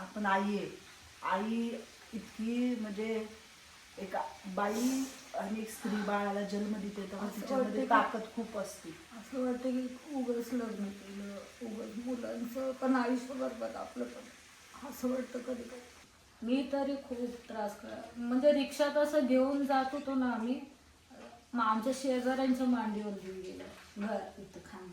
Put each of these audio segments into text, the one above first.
आपण आई आहे. आई इतकी म्हणजे एक बाई आणि एक स्त्री बाळाला जन्म देते तेव्हा तिच्यामध्ये ताकद खूप असते. असं वाटतं की उगच लग्न केलं उगच मुलांचं पण आयुष्य बरबाद आपलं पण. असं वाटतं कधी कधी. मी तरी खूप त्रास कर म्हणजे रिक्षात असं घेऊन जात होतो ना आम्ही मग आमच्या शेजाऱ्यांच्या मांडीवर घेऊन गेलं. घर इथं खांद्यावर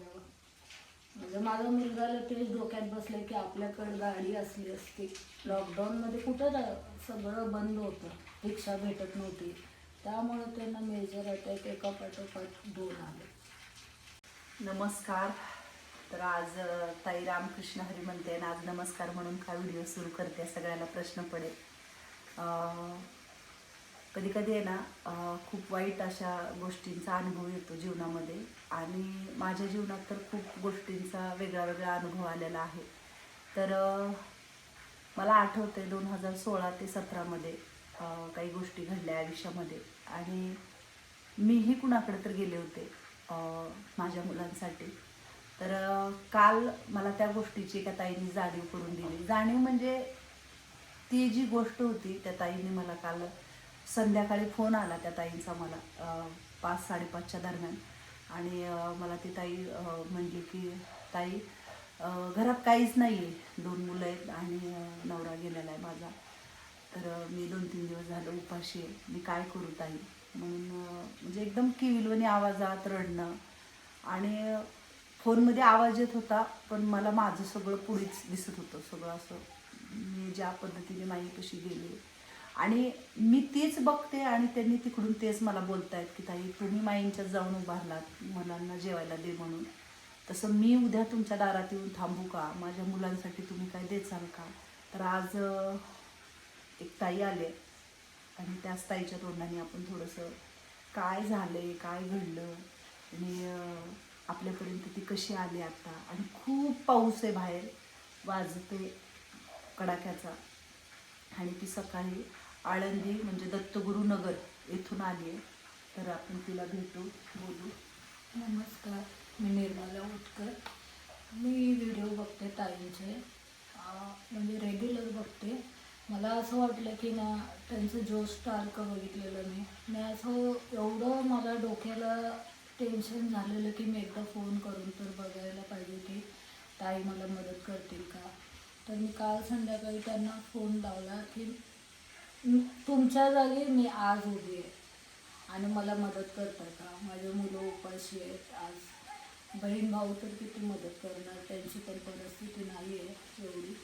म्हणजे माझा मुलगाला तेच डोक्यात बसलं की आपल्याकडे गाडी असली असती. लॉकडाऊनमध्ये कुठं सगळं बंद होतं. रिक्षा भेटत नव्हती. त्यामुळे त्यांना मेजर अटॅक एका पाठोपाठ दोन आले. नमस्कार. तर आज ताई रामकृष्ण हरी म्हणते आणि आज नमस्कार म्हणून काय व्हिडिओ सुरू करते सगळ्याला प्रश्न पडेल. कधी कधी आहे ना खूप वाईट अशा गोष्टींचा अनुभव येतो जीवनामध्ये. आणि माझ्या जीवनात तर खूप गोष्टींचा वेगळा वेगळा अनुभव आलेला आहे. तर मला आठवते दोन हजार सोळा ते सतरामध्ये काही गोष्टी घडल्या आयुष्यामध्ये. आणि मीही कुणाकडे तर गेले होते माझ्या मुलांसाठी. तर काल मला त्या गोष्टीची एका ताईने जाणीव करून दिली. जाणीव म्हणजे ती जी गोष्ट होती त्या ताईने मला काल संध्याकाळी फोन आला त्या ताईंचा मला पाच साडेपाचच्या दरम्यान. आणि मला ती ताई म्हणली की ताई घरात काहीच नाही आहे दोन मुलं आहेत आणि नवरा गेलेला आहे माझा. तर मी दोन तीन दिवस झालं उपाशी आहे. मी काय करू ताई? म्हणून म्हणजे एकदम किविलवणी आवाजात रडणं. आणि फोनमध्ये आवाज येत होता पण मला माझं सगळं पुढेच दिसत होतं. सगळं असं मी ज्या पद्धतीने माईपाशी गेले आणि मी तीच बघते आणि त्यांनी तिकडून तेच मला बोलतायत की ताई तुम्ही माईंच्यात जाऊन उभारलात मुलांना जेवायला दे म्हणून. तसं मी उद्या तुमच्या दारात येऊन थांबू का? माझ्या मुलांसाठी तुम्ही काय देचाल का? तर आज एक ताई आले आणि त्याच ताईच्या तोंडाने आपण थोडंसं काय झालंय काय घडलं आणि आपल्यापर्यंत ती कशी आली आता? आणि खूप पाऊस आहे बाहेर वाजते कडाक्याचा. आणि ती सकाळी आळंदी म्हणजे दत्तगुरुनगर येथून आली आहे. तर आपण तिला भेटू बोलू. नमस्कार मी निर्मला उटकर. मी व्हिडिओ बघते ताईंचे. म्हणजे रेग्युलर बघते. मला असं वाटलं की ना त्यांचं जो स्टार्क बघितलेलं मी. मी असं एवढं मला डोक्याला टेन्शन झालेलं की मी एकदा फोन करून तर बघायला पाहिजे की ताई मला मदत करतील का? तर मी काल संध्याकाळी त्यांना फोन लावला की तुमच्या जागी मी आज उभी आहे. आणि मला मदत करता का? माझे मुलं उपाशी आहेत. आज बहीण भाऊ तर किती मदत करणार? त्यांची पण परिस्थिती नाही आहे एवढी.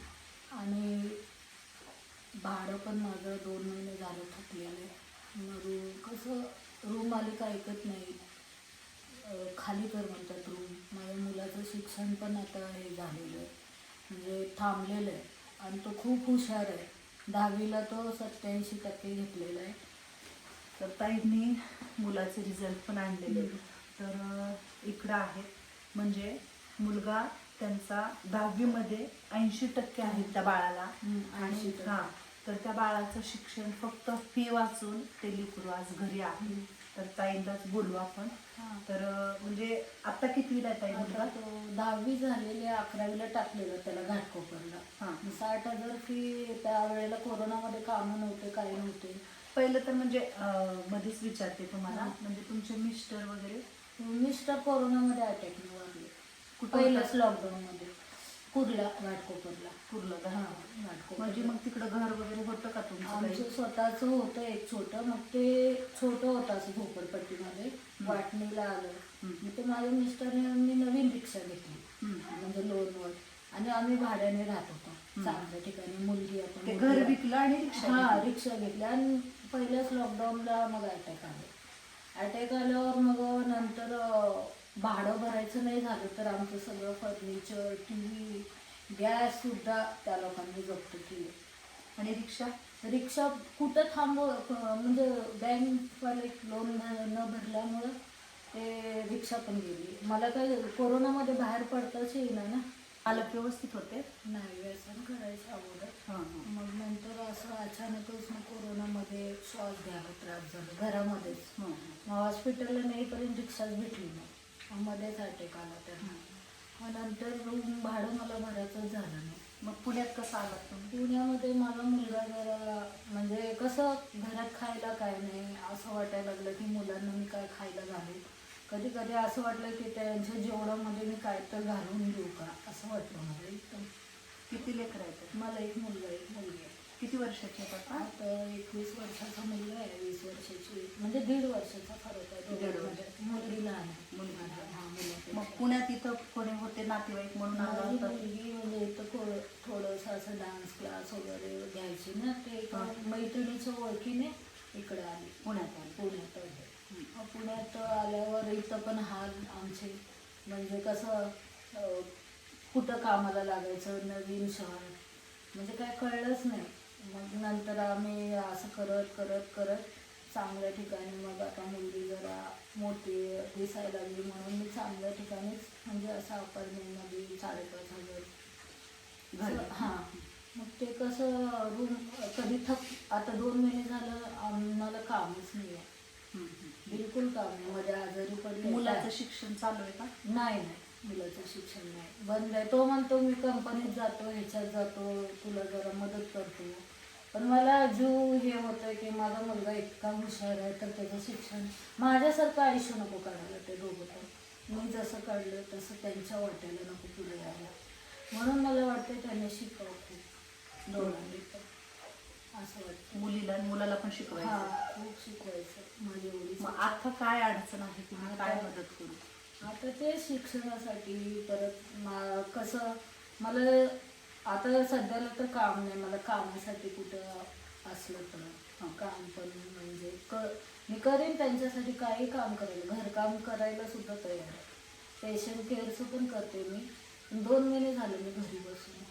आणि भाडं पण माझं दोन महिने झालं थकलेलं आहे. मग कसं? रूम मालिका ऐकत नाही. खाली कर म्हणतात रूम माझ्या मुलाचं शिक्षण पण आता हे झालेलं आहे. म्हणजे थांबलेलं आहे. आणि तो खूप हुशार आहे. दहावीला तो सत्याऐंशी टक्के घेतलेला आहे तर ताईंनी मुलाचे रिझल्ट पण आणलेले. तर इकडं आहेत म्हणजे मुलगा त्यांचा दहावीमध्ये ऐंशी टक्के आहेत त्या बाळाला हम्म, 80 टक्के. हा तर त्या बाळाचं शिक्षण फक्त फी वाचून ते लिकरू आज घरी आहे. तर ताईंलाच बोलू आपण हां. तर अं, म्हणजे आता कितवीला आहे ताई मुलगा आता तो दहावी झालेले अकरावीला टाकलेलं त्याला घाटकोपरला हां. मग साठ हजार फी त्यावेळेला कोरोनामध्ये कामं नव्हते काही नव्हते पहिलं तर म्हणजे अं, मध्येच विचारते तुम्हाला हां. म्हणजे तुमचे मिस्टर वगैरे मिस्टर कोरोनामध्ये अटॅकने वारले कुठं पहिल्याच होता? लॉकडाऊनमध्ये कुर्ला घाटकोपरला पूर्ण हां म्हणजे घाटकोपर मग तिकडं घर वगैरे होतं का तुमचं आमचं काही? स्वतःचं होतं एक छोटं मग ते छोटं होतं असं झोपडपट्टीमध्ये वाटणीला आलं. मग ते माझ्या मिस्टरने नवीन रिक्षा घेतली. म्हणजे लोनवर आणि आम्ही भाड्याने राहत होतो. चांगल्या ठिकाणी मुलगी आपण ते घर. विकलं आणि रिक्षा हा घेतली. रिक्षा घेतली आणि पहिल्याच लॉकडाऊनला मग अटॅक आले अटॅक आल्यावर मग नंतर अं, भाडं भरायचं नाही झालं तर आमचं सगळं फर्निचर टी व्ही गॅस सुद्धा त्या लोकांनी जप्त केले. आणि रिक्षा रिक्षा कुठं थांबव म्हणजे बँकवाले लोन न भरल्यामुळं ते रिक्षा पण गेली. मला काय कोरोनामध्ये बाहेर पडताच येईना ना. मालक व्यवस्थित होते? नाही व्यसन करायचं अगोदर. हां मग नंतर असं अचानकच मग कोरोनामध्ये श्वास घ्यायला त्रास झाला घरामध्येच. मग हॉस्पिटलला नेईपर्यंत रिक्षाच भेटली नाही. मध्येच अटॅक आला त्यांना मग नंतर रूम भाडं मला भरायचं झालं नाही. मग पुण्यात कसं आलात तुम्ही पुण्यामध्ये माझा मुलगा जरा म्हणजे कसं घरात खायला काय नाही असं वाटायला लागलं की मुलांना मी काय खायला घालू कधी कधी असं वाटलं की त्यांच्या जेवणामध्ये मी काय तर घालून घेऊ का? असं वाटलं मला एकदम. किती लेकर आहेत मला एक मुलगा एक मुलगी आहे. किती वर्षाचे आहेत आता एकवीस वर्षाचा मुलगा आहे. वीस वर्षाची म्हणजे दीड वर्षाचा फरक आहे. दीड वर्ष. लहान मुलगी. हा. मग पुण्यात इथं कोणी होते नातेवाईक म्हणून आला माझी होता मुलगी म्हणजे इथं थोडं थोडंसं असं डान्स क्लास वगैरे घ्यायची ना ते एका. मैत्रिणीच्या ओळखीने इकडे आली पुण्यात आली. पुण्यात आली मग पुण्यात आल्यावर इथं पण हाल आमचे म्हणजे कसं अं, कुठं कामाला लागायचं नवीन शहर म्हणजे काय कळलंच नाही मग नंतर आम्ही असं करत करत करत चांगल्या ठिकाणी मग आता मुलगी जरा मोठी दिसायला लागली म्हणून मी चांगल्या ठिकाणीच म्हणजे असं अपार्टमेंटमध्ये साडेपाच हजार हां. मग ते कसं रूम कधी थक आता दोन महिने झालं आम्हाला कामच नाही आहे. बिलकुल काम नाही. मध्ये आजारी पडले मुलाचं शिक्षण चालू आहे का? नाही नाही. मुलाचं शिक्षण नाही. बंद आहे. तो म्हणतो मी कंपनीत जातो ह्याच्यात जातो. तुला जरा मदत करतो. पण मला जीव हे होतं की माझा मुलगा इतका हुशार आहे तर त्याचं शिक्षण माझ्यासारखं आयुष्य नको काढायला ते दोघं. पण मी जसं काढलं तसं त्यांच्या वाट्याला नको पुढे यायला. म्हणून मला वाटतं त्यांनी शिकावं खूप. दोघांनी असं वाटतं मुलीला मुलाला पण शिकवायचं? हा खूप शिकवायचं. माझी एवढी मग आता काय अडचण आहे? तुम्ही काय मदत करू? आता ते शिक्षणासाठी परत मा कसं मला आता सध्याला तर काम नाही मला कामासाठी कुठं असलं तर. हं. काम पण म्हणजे क मी करेन त्यांच्यासाठी काही काम करेल घरकाम करायला सुद्धा तयार आहे. पेशंट केअरचं पण करते मी. दोन महिने झाले मी घरी बसून.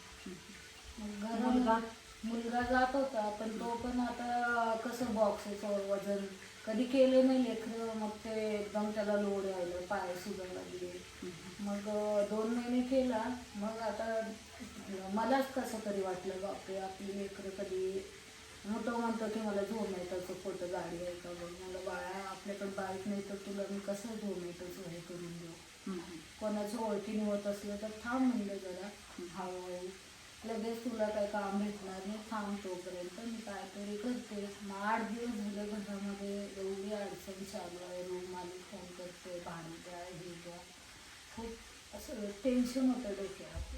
मग घरा- मुलगा? जात होता पण तो पण आता कसं बॉक्सचं वजन कधी केले नाही लेकरं मग ते एकदम त्याला लोड यायला पाय सुजायला लागले. मग दोन महिने केला मग आता मलाच कसं तरी वाटलं बापरे आपली लेकरं कधी तो म्हणतो की मला झोमॅटोचं फोटो गाडी आहे का बघ? मला बाळा आपल्याकडे बाईक नाही तर तुला मी कसं झोमॅटोचं हे करून देऊ. कोणाचं ओळखीने होत असलं तर थांब म्हणलं जरा. हळूहळू लगेच तुला काय काम भेटणार नाही थांब तोपर्यंत. मी काहीतरी करते. मग आठ दिवस झाले घरामध्ये एवढी अडचण चालू आहे. रूम आली फोन करते भाडं द्या हे द्या खूप असं टेन्शन होतं डोक्यावर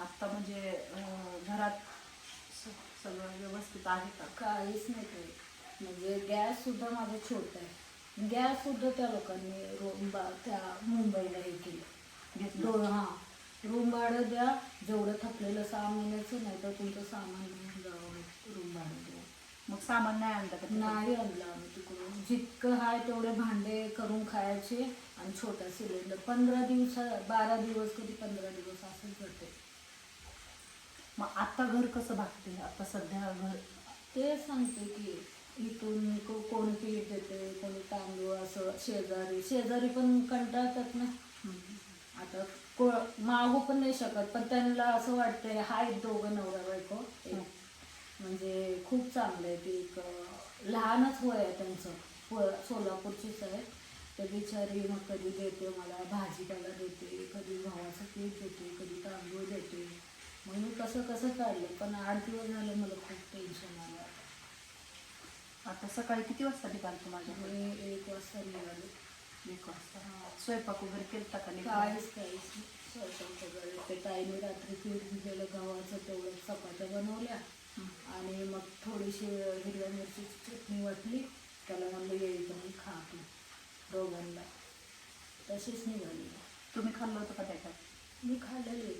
आता म्हणजे घरात सगळं व्यवस्थित आहे का? काहीच नाही काही म्हणजे गॅस सुद्धा माझा छोटा आहे. गॅस सुद्धा त्या लोकांनी रूम बा त्या मुंबईला हे केलं. घेतलं. दोन हां. रूम भाडं द्या. जेवढं थकलेलं सहा महिन्याचं नाही तर तुमचं सामान घेऊन जावं रूम भाडं द्या. मग सामान नाही आणलं का? नाही आणलं आम्ही तिकडून. जितकं आहे तेवढे भांडे करून खायचे आणि छोटा सिलेंडर. पंधरा दिवसा बारा दिवस कधी पंधरा दिवस असंच जाते. मग आता घर कसं भागते आता सध्या घर ते सांगते की इथून को- कोण पीठ देते कोणी तांदूळ असं शेजारी. शेजारी पण कंटाळतात ना. आता को मागू पण नाही शकत पण त्यांना असं वाटतंय हाय दोघं नवरा बायको. एक. म्हणजे खूप चांगलं आहे ते एक लहानच वय आहे त्यांचं. सोलापूरचीच आहे. ते बिचारी मग कधी देते मला भाजीपाला देते कधी गव्हाचं पीठ देते कधी तांदूळ देते. मग मी कसं कसं काढलं पण आठ दिवस झाले मला खूप टेन्शन आलं आता. सकाळी किती वाजता निघाल माझ्या मी एक वाजता निघाले. एक वाजता. स्वयंपाक वगैरे केलता का नाही काहीच काहीच. स्वयंपाक वगैरे. ते ताईने रात्री पीठ भिजलेलं गव्हाचं तेवढं चपात्या बनवल्या. आणि मग थोडीशी हिरव्या मिरचीची चटणी वाटली. त्याला म्हणलं येईपर्यंत खा तू दोघांना. तशीच निघाली. तुम्ही खाल्लं होतं का त्याच्यात? मी खाल्लेली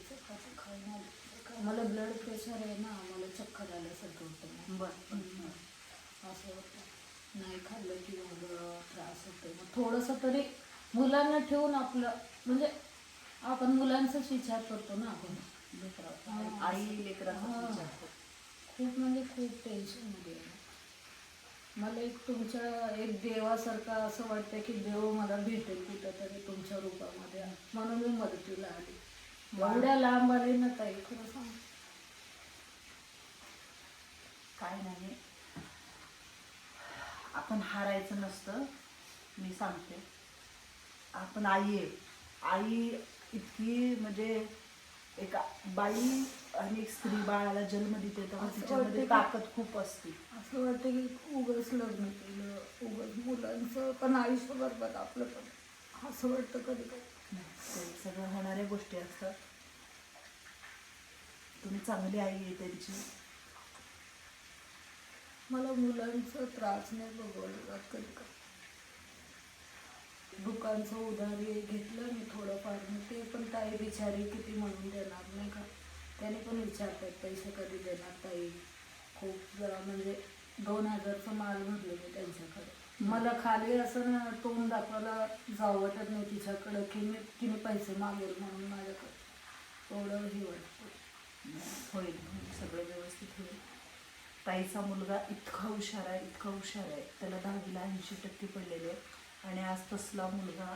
खाऊन आले. मला ब्लड प्रेशर आहे ना मला चक्कर आल्यासारखं होतं. बरं. असं होतं. नाही खाल्लं की मग त्रास होतो. मग थोडंसं तरी मुलांना ठेवून आपलं म्हणजे आपण मुलांचाच विचार करतो ना आपण. आई करते. खूप म्हणजे खूप टेन्शनमध्ये आहे. मला एक तुमच्या एक देवासारखं असं वाटतं की देव मला भेटेल कुठं तरी तुमच्या रूपामध्ये. म्हणून मी मदतीला आली. एवढ्या लांब आले ना ताई खरं सांग. काय नाही. आपण हारायचं नसतं मी सांगते. आपण आई आहे. आई इतकी म्हणजे एका बाई आणि एक स्त्री बाळाला जन्म देते तेव्हा तिच्यामध्ये ताकद खूप असते. असं वाटतं की उगच लग्न केलं उगच मुलांचं पण आयुष्य बरबाद आपलं पण. असं वाटतं कधी कधी सगळं होणाऱ्या गोष्टी असतात. तुम्ही चांगली आई आहे त्यांची. मला मुलांचा त्रास नाही बघवला कधी कधी. दुकानचं उधारी घेतलं मी थोडंफार मग ते पण ताई बिचारी किती म्हणून देणार नाही का? त्याने पण विचारतात पैसे कधी देणार ताई? खूप जरा म्हणजे दोन हजारचं माल भरले मी त्यांच्याकडे. मला खाली असं ना तोंड दाखवायला जावं वाटत नाही तिच्याकडं की मी तिने पैसे मागेल म्हणून माझ्याकडे. थोडं हे वाटतं. होईल सगळं व्यवस्थित होईल. ताईचा मुलगा इतका हुशार आहे इतका हुशार आहे. त्याला दहावीला ऐंशी टक्के पडलेले आहे आणि आज तसला मुलगा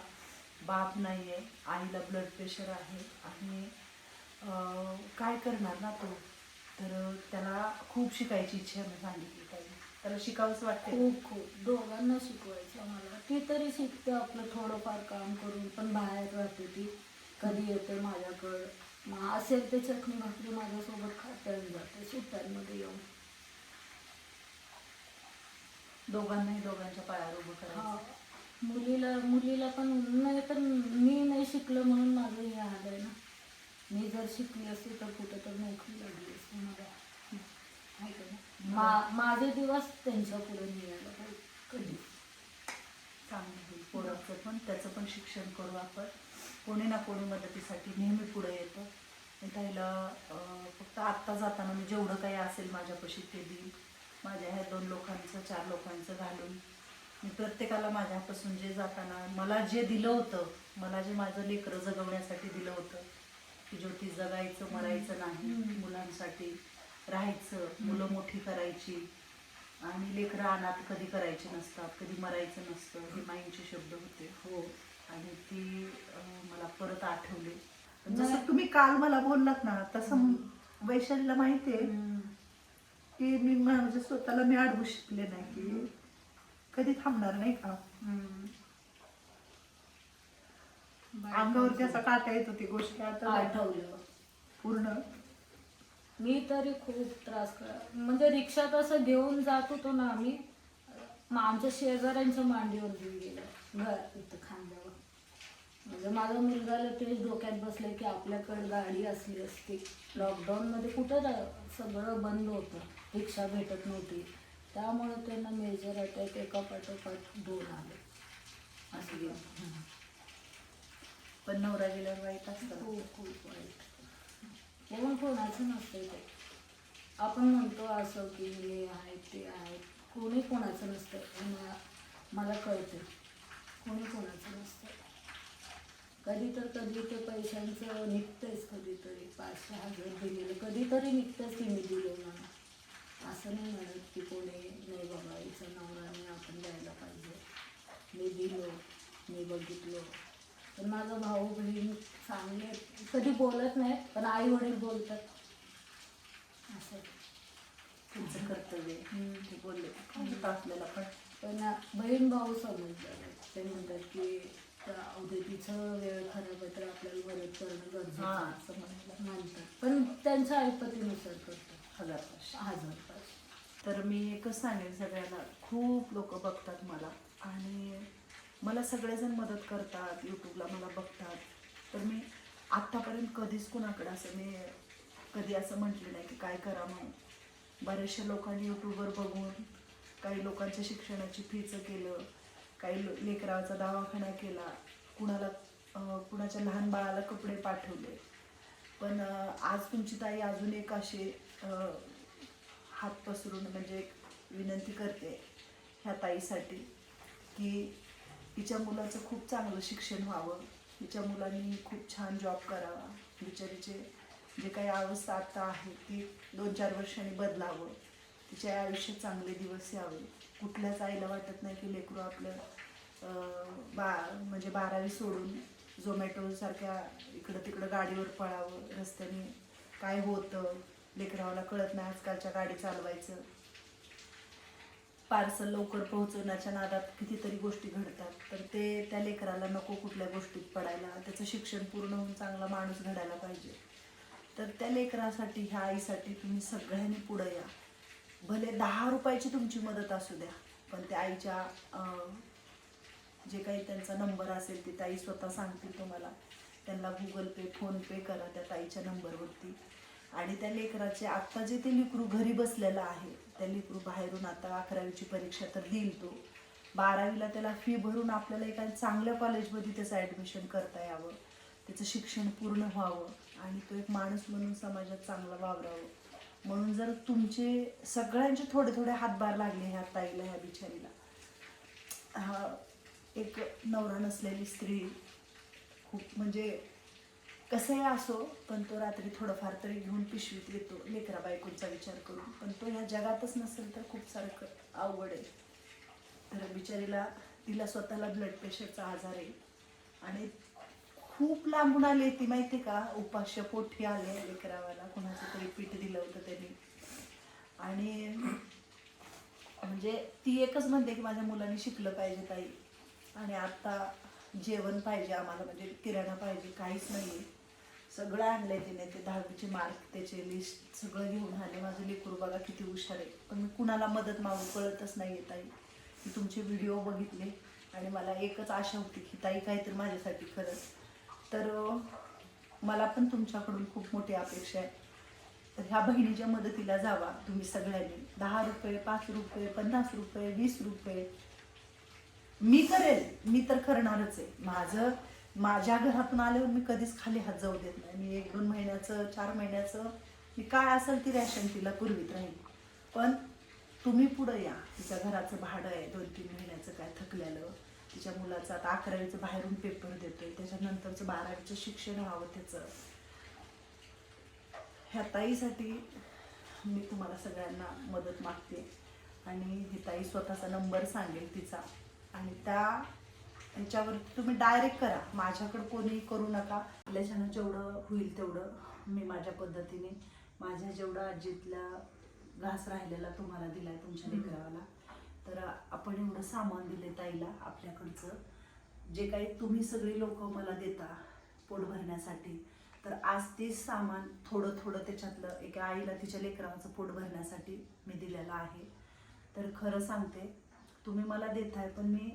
बाप नाही आहे आईला ब्लड प्रेशर आहे. आणि काय करणार ना तो? तर त्याला खूप शिकायची इच्छा आहे मी सांगितली. त्याला शिकावंच वाटते खूप खूप. दोघांना शिकवायचं मला ती तरी शिकते आपलं थोडंफार काम करून पण बाहेर राहते ती. कधी येते माझ्याकडं. मग असेल ते चटणी भाकरी माझ्यासोबत खाते आणि जाते सुट्ट्यांमध्ये येऊन. दोघांनाही दोघांच्या पायावर उभं हा. करायचं. मुलीला मुलीला पण नाही तर मी नाही शिकलं म्हणून माझं हे आलंय ना. मी जर शिकली असती तर कुठं तर नोकरी लागली असती मला. आहे? मा माझे दिवस त्यांच्या पुढे पाहिजे कधी? चांगलं होईल. पोराचं पण त्याचं पण शिक्षण करू आपण. कोणी ना कोणी मदतीसाठी नेहमी पुढे येतं. त्याला फक्त आत्ता जाताना मी जेवढं काही असेल माझ्यापाशी ते देईल माझ्या ह्या दोन लोकांचं चार लोकांचं घालून. मी प्रत्येकाला माझ्यापासून जे जाताना मला जे दिलं होतं मला जे माझं लेकरं जगवण्यासाठी दिलं होतं की ज्योती जगायचं मरायचं नाही. मुलांसाठी. राहायचं मुलं मोठी करायची. आणि लेकरं अनाथ कधी करायचे नसतात कधी मरायचं नसतं हे माईंचे शब्द होते. हो. आणि ती मला परत आठवले. जसं तुम्ही काल मला बोललात ना तसं वैशालीला माहितीये हम्म. की मी म्हणजे स्वतःला मी अडवू शिकले नाही की कधी थांबणार नाही का? हम्म. अंगावरती असा काटा येत होती गोष्टी आता आठवलं. पूर्ण. मी तरी खूप त्रास करा म्हणजे रिक्षात असं घेऊन जात होतो ना आम्ही मग आमच्या शेजाऱ्यांच्या मांडीवर घेऊन गेलं घर इथं खांद्यावर. म्हणजे माझा मुलगाला तेच डोक्यात बसलं की आपल्याकडे गाडी असली असती. लॉकडाऊनमध्ये कुठं जा- सगळं बंद होतं रिक्षा भेटत नव्हती. त्यामुळे त्यांना मेजर अटॅक एका पाठोपाठ दोन आले. असं गेलं. पण नवरा गेल्यावर वाईट असतं खूप खूप वाईट. कोण कोणाचं नसतं ते. आपण म्हणतो असं की हे आहे ते आहे. कोणी कोणाचं नसतं हे मला मला कळतं कोणी कोणाचं नसतं. कधी तर कधी ते पैशांचं निघतंच कधीतरी. पाचशे हजार दिलेलं कधीतरी निघतंच की मी दिलं म्हणून असं नाही म्हणत की कोणी नाही बाबा हिचं नवराने आपण द्यायला पाहिजे. मी दिलो मी बघितलो पण माझा भाऊ बहीण चांगले. कधी बोलत नाही पण आई वडील बोलतात. असं. तुमचं कर्तव्य. ते बोलले. आपल्याला पण. पण बहीण भाऊ समजदार आहेत ते म्हणतात की अवधीतीचं वेळ खराब आहे तर आपल्याला मदत करणं गरजेचं. असं म्हणायला म्हणतात. पण त्यांच्या ऐपतीनुसार करतात. हजार वर्ष हजार पाच तर मी एकच सांगेन सगळ्यांना. खूप लोक बघतात मला. आणि मला सगळेजण मदत करतात यूट्यूबला मला बघतात. तर मी आत्तापर्यंत कधीच कुणाकडे असं मी कधी असं म्हटलं नाही की काय करा म्हणून. बऱ्याचशा लोकांनी यूट्यूबवर बघून काही लोकांच्या शिक्षणाची फीचं केलं काही लो लेकराचा दवाखाना केला कुणाला कुणाच्या लहान बाळाला कपडे पाठवले. पण आज तुमची ताई अजून एक अशी हात पसरून म्हणजे एक विनंती करते ह्या ताईसाठी की तिच्या मुलाचं खूप चांगलं शिक्षण व्हावं. तिच्या मुलांनी खूप छान जॉब करावा. बिचारीचे जे काही अवस्था आता आहे ती दोन चार वर्षांनी बदलावं. तिच्या आयुष्यात चांगले दिवस यावे. कुठल्याच आईला वाटत नाही की लेकरू आपलं बा म्हणजे बारावी सोडून झोमॅटोसारख्या इकडं तिकडं गाडीवर पळावं रस्त्याने काय होतं लेकरावाला कळत नाही आजकालच्या गाडी चालवायचं. पार्सल लवकर पोहोचवण्याच्या नादात कितीतरी गोष्टी घडतात. तर ते त्या लेकराला नको कुठल्या गोष्टीत पडायला. त्याचं शिक्षण पूर्ण होऊन चांगला माणूस घडायला पाहिजे. तर त्या लेकरासाठी ह्या आईसाठी तुम्ही सगळ्यांनी पुढं या. भले दहा रुपयाची तुमची मदत असू द्या पण त्या आईच्या जे काही त्यांचा नंबर असेल ते ताई स्वतः सांगतील तुम्हाला. त्यांना गुगल पे फोन पे करा त्या ताईच्या नंबरवरती. आणि त्या लेकराचे आत्ता जे ते लेकरू घरी बसलेलं आहे त्या लेकरू बाहेरून आता अकरावीची परीक्षा तर देईल तो. बारावीला त्याला फी भरून आपल्याला एका चांगल्या कॉलेजमध्ये त्याचं ॲडमिशन करता यावं. त्याचं शिक्षण पूर्ण व्हावं आणि तो एक माणूस म्हणून समाजात चांगला वावरावं. म्हणून जर तुमचे सगळ्यांचे थोडे थोडे हातभार लागले ह्या ताईला ह्या बिचारीला. हा एक नवरा नसलेली स्त्री खूप म्हणजे कसंही असो पण तो रात्री थोडंफार तरी घेऊन पिशवीत येतो लेकरा बायकोंचा विचार करून. पण तो ह्या जगातच नसेल तर खूप सारं आवड अवघड आहे. तर बिचारीला तिला स्वतःला ब्लड प्रेशरचा आजार आहे. आणि खूप लांबून आली ती माहिती का? उपास्य पोठी आले लेकरावाला. कुणाचं तरी पीठ दिलं होतं त्यांनी. आणि म्हणजे ती एकच म्हणते की माझ्या मुलांनी शिकलं पाहिजे ताई. आणि आता जेवण पाहिजे आम्हाला म्हणजे किराणा पाहिजे काहीच नाही सगळं आणलंय तिने ते दहावीचे मार्क त्याचे लिस्ट सगळं घेऊन आले. माझं लेकरू बघा किती हुशार आहे. पण मी कुणाला मदत मागू कळतच नाही ताई. मी तुमचे व्हिडिओ बघितले आणि मला एकच आशा होती की ताई काहीतरी माझ्यासाठी खरंच तर मला पण तुमच्याकडून खूप मोठी अपेक्षा आहे. तर ह्या बहिणीच्या मदतीला जावा तुम्ही सगळ्यांनी. दहा रुपये पाच रुपये पन्नास रुपये वीस रुपये. मी करेल. मी तर करणारच आहे. माझं माझ्या घरातून आल्यावर मी कधीच खाली हात जाऊ देत नाही. मी एक दोन महिन्याचं चार महिन्याचं मी काय असेल ती रॅशन तिला पुरवीत राहील पण तुम्ही पुढं या. तिच्या घराचं भाडं आहे दोन तीन महिन्याचं काय थकलेलं. तिच्या मुलाचं आता अकरावीचं बाहेरून पेपर देतोय. त्याच्यानंतरचं बारावीचं शिक्षण व्हावं त्याचं. ह्या ताईसाठी मी तुम्हाला सगळ्यांना मदत मागते. आणि ही ताई स्वतःचा नंबर सांगेल तिचा. आणि त्या ह्याच्यावर तुम्ही डायरेक्ट करा. माझ्याकडे कोणी करू नका. आपल्याच्यानं जेवढं होईल तेवढं मी माझ्या पद्धतीने माझ्या जेवढं आजीतल्या घास राहिलेला तुम्हाला दिलाय तुमच्या लेकराला तर आपण एवढं सामान दिले ताईला आपल्याकडचं. जे काही तुम्ही सगळी लोक मला देता पोट भरण्यासाठी तर आज तेच सामान थोडं थोडं त्याच्यातलं एका आईला तिच्या लेकराचं पोट भरण्यासाठी मी दिलेलं आहे. तर खरं सांगते तुम्ही मला देताय पण मी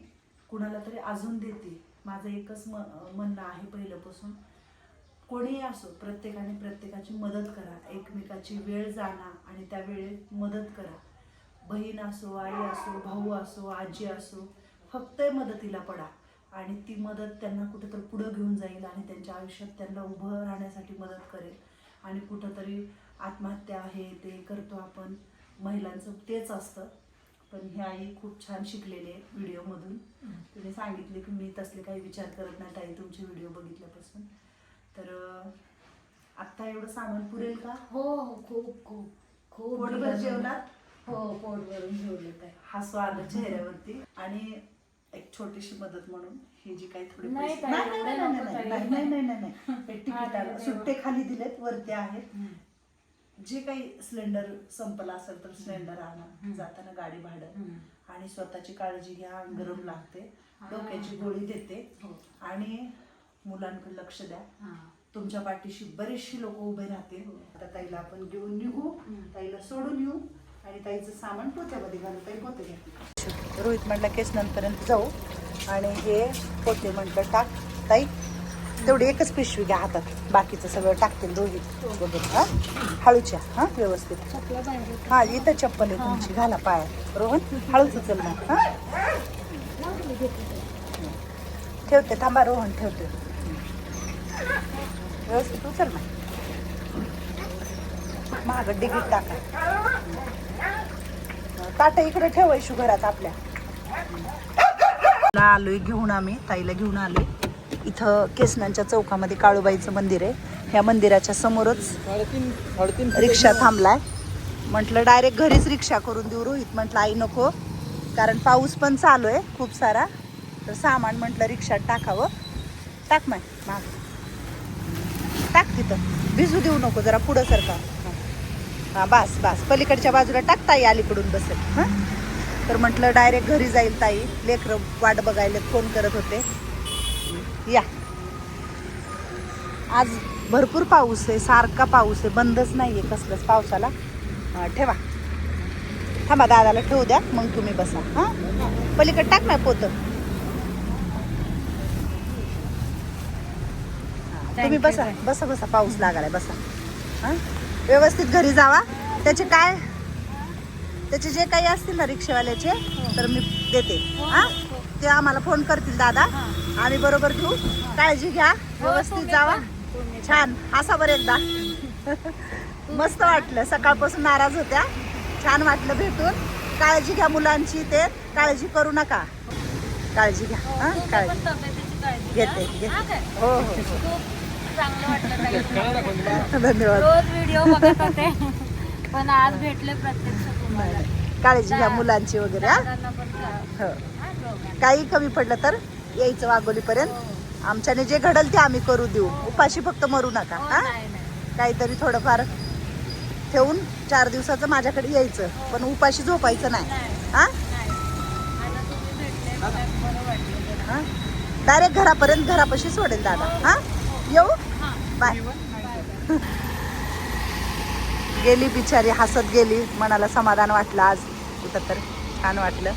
कुणाला तरी अजून देते माझं एकच म म्हणणं आहे पहिल्यापासून. कोणीही असो प्रत्येकाने प्रत्येकाची मदत करा. एकमेकाची वेळ जाणा आणि त्या वेळेत मदत करा. बहीण असो आई असो भाऊ असो आजी असो फक्त मदतीला पडा. आणि ती मदत त्यांना कुठेतरी पुढं घेऊन जाईल आणि त्यांच्या आयुष्यात त्यांना उभं राहण्यासाठी मदत करेल. आणि कुठंतरी आत्महत्या आहे ते करतो आपण. महिलांचं तेच असतं. पण ही आई खूप छान शिकलेली आहे व्हिडिओमधून. तिने सांगितले की मी तसले काही विचार करत नाही ताई तुमचे व्हिडिओ बघितल्यापासून. तर आत्ता एवढं सामान पुरेल का? हो हो खूप खूप. खूप पोटभर दिलं जेवलात? हो पोट भरून जेवले काय हसू आलं चेहऱ्यावरती. आणि एक छोटीशी मदत म्हणून ही जी काही थोडी नाही नाही नाही, नाही, नाही. नाही. हे. सुट्टे खाली दिलेत वरती आहेत. जे काही सिलेंडर संपला असेल तर सिलेंडर आणा. जाताना गाडी भाडं. आणि स्वतःची काळजी घ्या गरम लागते. डोक्याची गोळी देते हो. आणि मुलांकडे लक्ष द्या. तुमच्या पाठीशी बरेचशी लोक उभे राहतील हो. आता ताईला आपण घेऊन निघू. ताईला सोडून येऊ आणि ताईचं सामान पोत्यामध्ये घालू ताई पोते रोहित म्हटलं केस नंतपर्यंत जाऊ आणि हे पोते म्हटलं टाक ताई तेवढी एकच पिशवी घ्या हातात. बाकीचं सगळं टाकतील दोघी. वगैरे हा? हळूच्या हा? व्यवस्थित. हा इथं चप्पल आहे तुमची. घाला पाय. रोहन हळूच उचल ना हा? ठेवते थांबा रोहन ठेवते. व्यवस्थित उचल ना. महाग डिगीत टाका. ताट इकडे ठेवायशू घरात आपल्या. आलोय घेऊन आम्ही. ताईला घेऊन आलोय. इथं केसनांच्या चौकामध्ये काळूबाईचं मंदिर आहे. ह्या मंदिराच्या समोरच रिक्षा थांबलाय. म्हटलं डायरेक्ट घरीच रिक्षा करून देऊ रोहित. म्हटलं आई नको. कारण पाऊस पण चालू आहे खूप सारा. तर सामान म्हटलं रिक्षात टाकावं. टाक माय माग. टाक तिथं. भिजू देऊ नको जरा पुढं सरका हां बास बास. पलीकडच्या बाजूला टाक ताई अलीकडून बसेल. हां? तर म्हटलं डायरेक्ट घरी जाईल ताई. लेकरं वाट बघायला फोन करत होते. या. आज भरपूर पाऊस आहे सारखा पाऊस आहे बंदच नाही आहे कसलंच पावसाला. ठेवा. थांबा दादाला ठेवू द्या मग तुम्ही बसा. हां? पलीकडे टाक ना पोतं. तुम्ही बसा बसा बसा पाऊस लागालाय बसा. हां? व्यवस्थित घरी जावा. त्याचे काय? त्याचे जे काही असतील ना रिक्षावाल्याचे तर मी देते. हां? ते आम्हाला फोन करतील दादा. आम्ही बरोबर घेऊ. काळजी घ्या. व्यवस्थित जावा. छान. असा बरं एकदा. मस्त वाटलं. सकाळपासून नाराज होत्या. छान वाटलं भेटून. काळजी घ्या मुलांची ते. काळजी करू नका. काळजी घ्या. हां काळजी. घेते घेते. हो हो हो. धन्यवाद. रोज व्हिडिओ बघत होते. पण आज भेटले प्रत्यक्ष तुम्हाला. काळजी घ्या मुलांची वगैरे हा. काही कमी पडलं तर यायचं वाघोलीपर्यंत. आमच्याने जे घडल ते आम्ही करू देऊ. उपाशी फक्त मरू नका. हो, हा. काहीतरी थोडंफार ठेवून चार दिवसाचं माझ्याकडे यायचं. पण उपाशी झोपायचं नाही. हा. हा? डायरेक्ट घरापर्यंत घरापाशी सोडेल दादा. हा? येऊ? हा. बाय. गेली बिचारी हसत गेली. मनाला समाधान वाटलं आज. कुठं तर छान वाटलं.